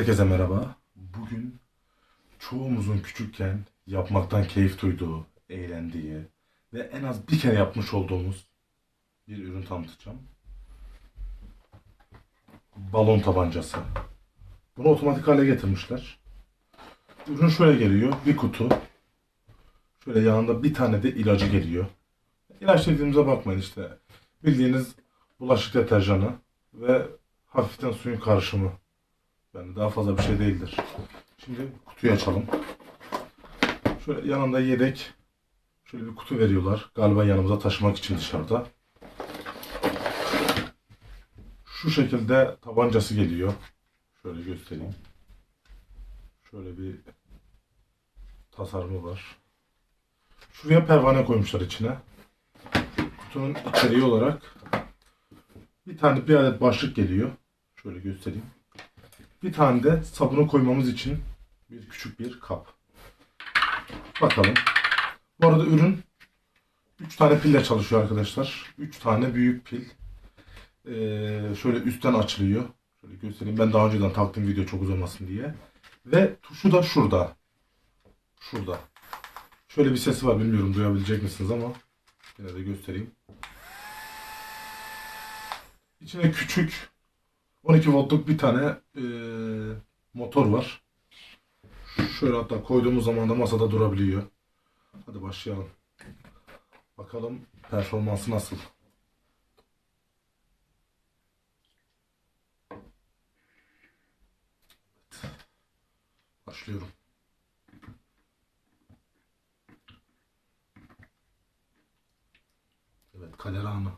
Herkese merhaba. Bugün çoğumuzun küçükken yapmaktan keyif duyduğu, eğlendiği ve en az bir kere yapmış olduğumuz bir ürün tanıtacağım. Balon tabancası. Bunu otomatik hale getirmişler. Ürün şöyle geliyor. Bir kutu. Şöyle yanında bir tane de ilacı geliyor. İlaç dediğimize bakmayın işte. Bildiğiniz bulaşık deterjanı ve hafiften suyun karışımı. Yani daha fazla bir şey değildir. Şimdi kutuyu açalım. Şöyle yanında yedek şöyle bir kutu veriyorlar. Galiba yanımıza taşımak için dışarıda. Şu şekilde tabancası geliyor. Şöyle göstereyim. Şöyle bir tasarımı var. Şuraya pervane koymuşlar içine. Kutunun içeriği olarak bir tane bir adet başlık geliyor. Şöyle göstereyim. Bir tane de sabunu koymamız için bir küçük bir kap. Bakalım. Bu arada ürün 3 tane pille çalışıyor arkadaşlar. 3 tane büyük pil. Ee, şöyle üstten açılıyor. Şöyle göstereyim. Ben daha önceden taktım video çok uzamasın diye. Ve tuşu da şurada. Şurada. Şöyle bir sesi var. Bilmiyorum duyabilecek misiniz ama yine de göstereyim. İçine küçük 12 voltluk bir tane e, motor var. Şöyle hatta koyduğumuz zaman da masada durabiliyor. Hadi başlayalım. Bakalım performansı nasıl. Başlıyorum. Evet, kader anı.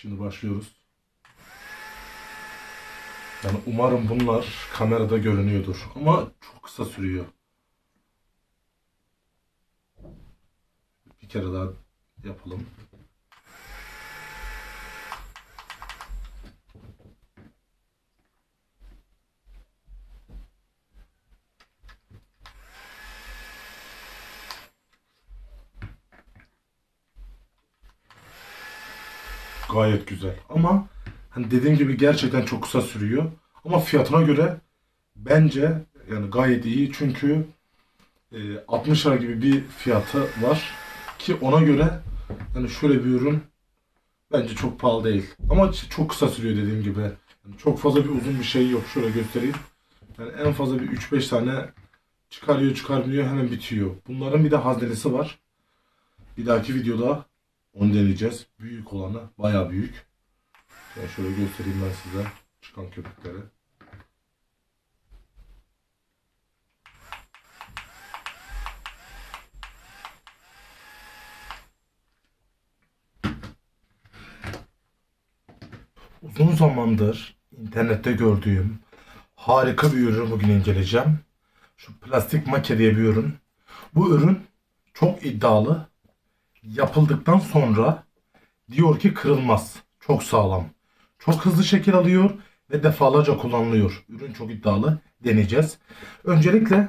Şimdi başlıyoruz. Yani umarım bunlar kamerada görünüyordur. Ama çok kısa sürüyor. Bir kere daha yapalım. Gayet güzel. Ama hani dediğim gibi gerçekten çok kısa sürüyor. Ama fiyatına göre bence yani gayet iyi. Çünkü e, 60 lira gibi bir fiyatı var. Ki ona göre yani şöyle bir ürün bence çok pahalı değil. Ama çok kısa sürüyor dediğim gibi. Yani çok fazla bir uzun bir şey yok. Şöyle göstereyim. Yani en fazla bir 3-5 tane çıkarıyor çıkarmıyor hemen bitiyor. Bunların bir de haznelisi var. Bir dahaki videoda onu deneyeceğiz. Büyük olanı bayağı büyük. Ben şöyle göstereyim ben size çıkan köpükleri. Uzun zamandır internette gördüğüm harika bir ürün bugün inceleyeceğim. Şu plastik make diye bir ürün. Bu ürün çok iddialı yapıldıktan sonra diyor ki kırılmaz. Çok sağlam. Çok hızlı şekil alıyor ve defalarca kullanılıyor. Ürün çok iddialı. Deneyeceğiz. Öncelikle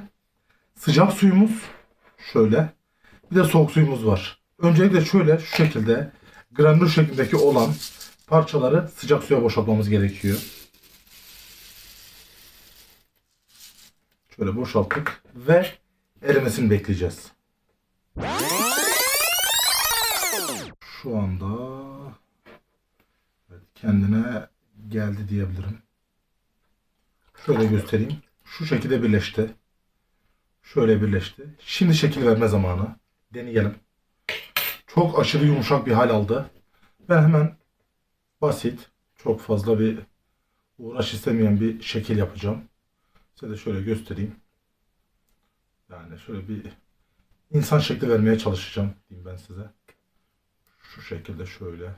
sıcak suyumuz şöyle. Bir de soğuk suyumuz var. Öncelikle şöyle şu şekilde granül şeklindeki olan parçaları sıcak suya boşaltmamız gerekiyor. Şöyle boşalttık ve erimesini bekleyeceğiz. Şu anda evet, kendine geldi diyebilirim. Şöyle göstereyim. Şu şekilde birleşti. Şöyle birleşti. Şimdi şekil verme zamanı. Deneyelim. Çok aşırı yumuşak bir hal aldı. Ben hemen basit, çok fazla bir uğraş istemeyen bir şekil yapacağım. Size de şöyle göstereyim. Yani şöyle bir insan şekli vermeye çalışacağım diyeyim ben size. Şu şekilde şöyle.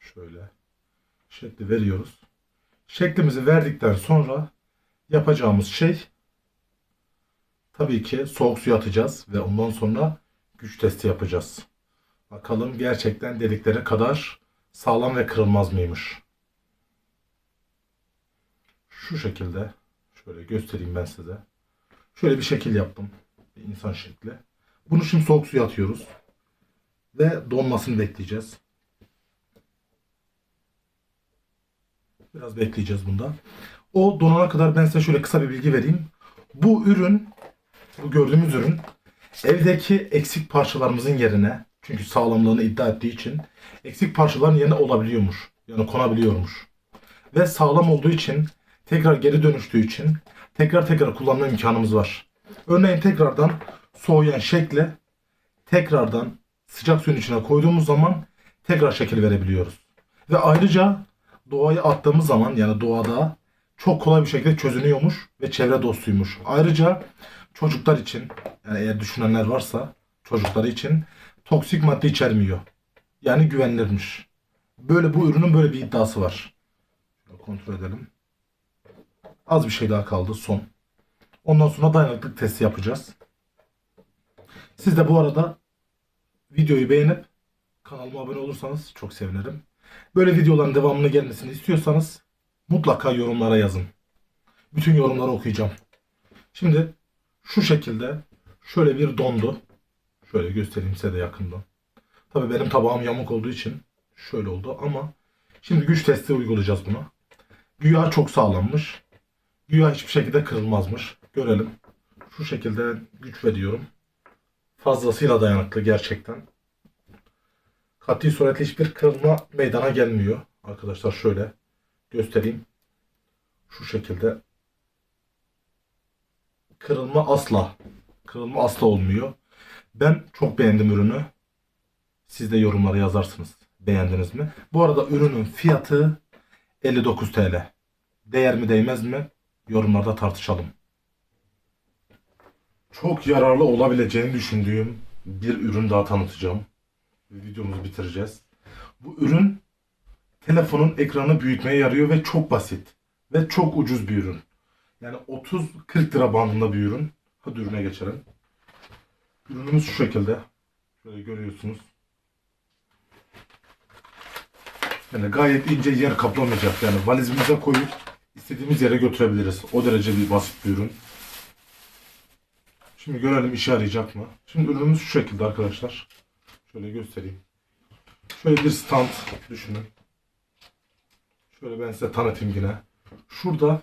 Şöyle şekli veriyoruz. Şeklimizi verdikten sonra yapacağımız şey tabii ki soğuk suya atacağız ve ondan sonra güç testi yapacağız. Bakalım gerçekten dedikleri kadar sağlam ve kırılmaz mıymış? Şu şekilde şöyle göstereyim ben size. Şöyle bir şekil yaptım. Bir insan şekli. Bunu şimdi soğuk suya atıyoruz. Ve donmasını bekleyeceğiz. Biraz bekleyeceğiz bunda. O donana kadar ben size şöyle kısa bir bilgi vereyim. Bu ürün, bu gördüğümüz ürün evdeki eksik parçalarımızın yerine çünkü sağlamlığını iddia ettiği için eksik parçaların yerine olabiliyormuş. Yani konabiliyormuş. Ve sağlam olduğu için tekrar geri dönüştüğü için tekrar tekrar kullanma imkanımız var. Örneğin tekrardan soğuyan şekle tekrardan sıcak suyun içine koyduğumuz zaman tekrar şekil verebiliyoruz. Ve ayrıca doğaya attığımız zaman yani doğada çok kolay bir şekilde çözünüyormuş ve çevre dostuymuş. Ayrıca çocuklar için yani eğer düşünenler varsa çocukları için toksik madde içermiyor. Yani güvenilirmiş. Böyle bu ürünün böyle bir iddiası var. Şöyle kontrol edelim. Az bir şey daha kaldı son. Ondan sonra dayanıklılık testi yapacağız. Siz de bu arada videoyu beğenip kanalıma abone olursanız çok sevinirim. Böyle videoların devamını gelmesini istiyorsanız mutlaka yorumlara yazın. Bütün yorumları okuyacağım. Şimdi şu şekilde şöyle bir dondu. Şöyle göstereyim size de yakından. Tabii benim tabağım yamuk olduğu için şöyle oldu ama şimdi güç testi uygulayacağız buna. Güya çok sağlammış. Güya hiçbir şekilde kırılmazmış. Görelim. Şu şekilde güç veriyorum. Fazlasıyla dayanıklı gerçekten. Katli suretle hiçbir kırılma meydana gelmiyor. Arkadaşlar şöyle göstereyim. Şu şekilde. Kırılma asla. Kırılma asla olmuyor. Ben çok beğendim ürünü. Siz de yorumlara yazarsınız. Beğendiniz mi? Bu arada ürünün fiyatı 59 TL. Değer mi değmez mi? Yorumlarda tartışalım. Çok yararlı olabileceğini düşündüğüm bir ürün daha tanıtacağım. Videomuzu bitireceğiz. Bu ürün telefonun ekranı büyütmeye yarıyor ve çok basit. Ve çok ucuz bir ürün. Yani 30-40 lira bandında bir ürün. Hadi ürüne geçelim. Ürünümüz şu şekilde. Şöyle görüyorsunuz. Yani gayet ince yer kaplamayacak. Yani valizimize koyup istediğimiz yere götürebiliriz. O derece bir basit bir ürün. Şimdi görelim işe yarayacak mı? Şimdi ürünümüz şu şekilde arkadaşlar. Şöyle göstereyim. Şöyle bir stand düşünün. Şöyle ben size tanıtayım yine. Şurada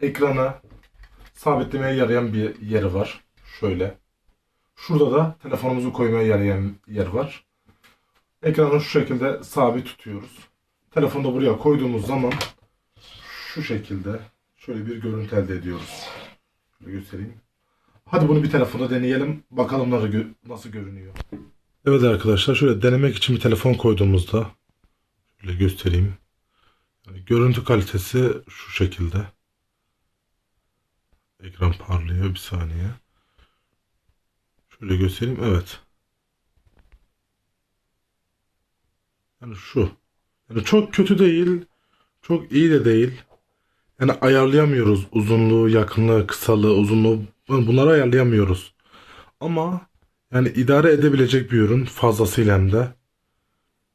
ekrana sabitlemeye yarayan bir yeri var. Şöyle. Şurada da telefonumuzu koymaya yarayan yer var. Ekranı şu şekilde sabit tutuyoruz. Telefonu da buraya koyduğumuz zaman şu şekilde şöyle bir görüntü elde ediyoruz. Şöyle göstereyim. Hadi bunu bir telefonda deneyelim. Bakalım nasıl, gö- nasıl görünüyor. Evet arkadaşlar şöyle denemek için bir telefon koyduğumuzda şöyle göstereyim. Yani görüntü kalitesi şu şekilde. Ekran parlıyor bir saniye. Şöyle göstereyim. Evet. Yani şu. Yani çok kötü değil. Çok iyi de değil. Yani ayarlayamıyoruz uzunluğu, yakınlığı, kısalığı, uzunluğu. Yani Bunları ayarlayamıyoruz. Ama yani idare edebilecek bir ürün fazlasıyla hem de.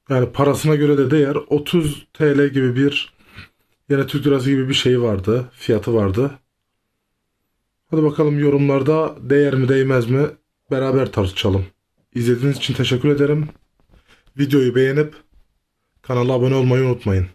Yani parasına göre de değer 30 TL gibi bir yani Türk lirası gibi bir şey vardı. Fiyatı vardı. Hadi bakalım yorumlarda değer mi değmez mi beraber tartışalım. İzlediğiniz için teşekkür ederim. Videoyu beğenip kanala abone olmayı unutmayın.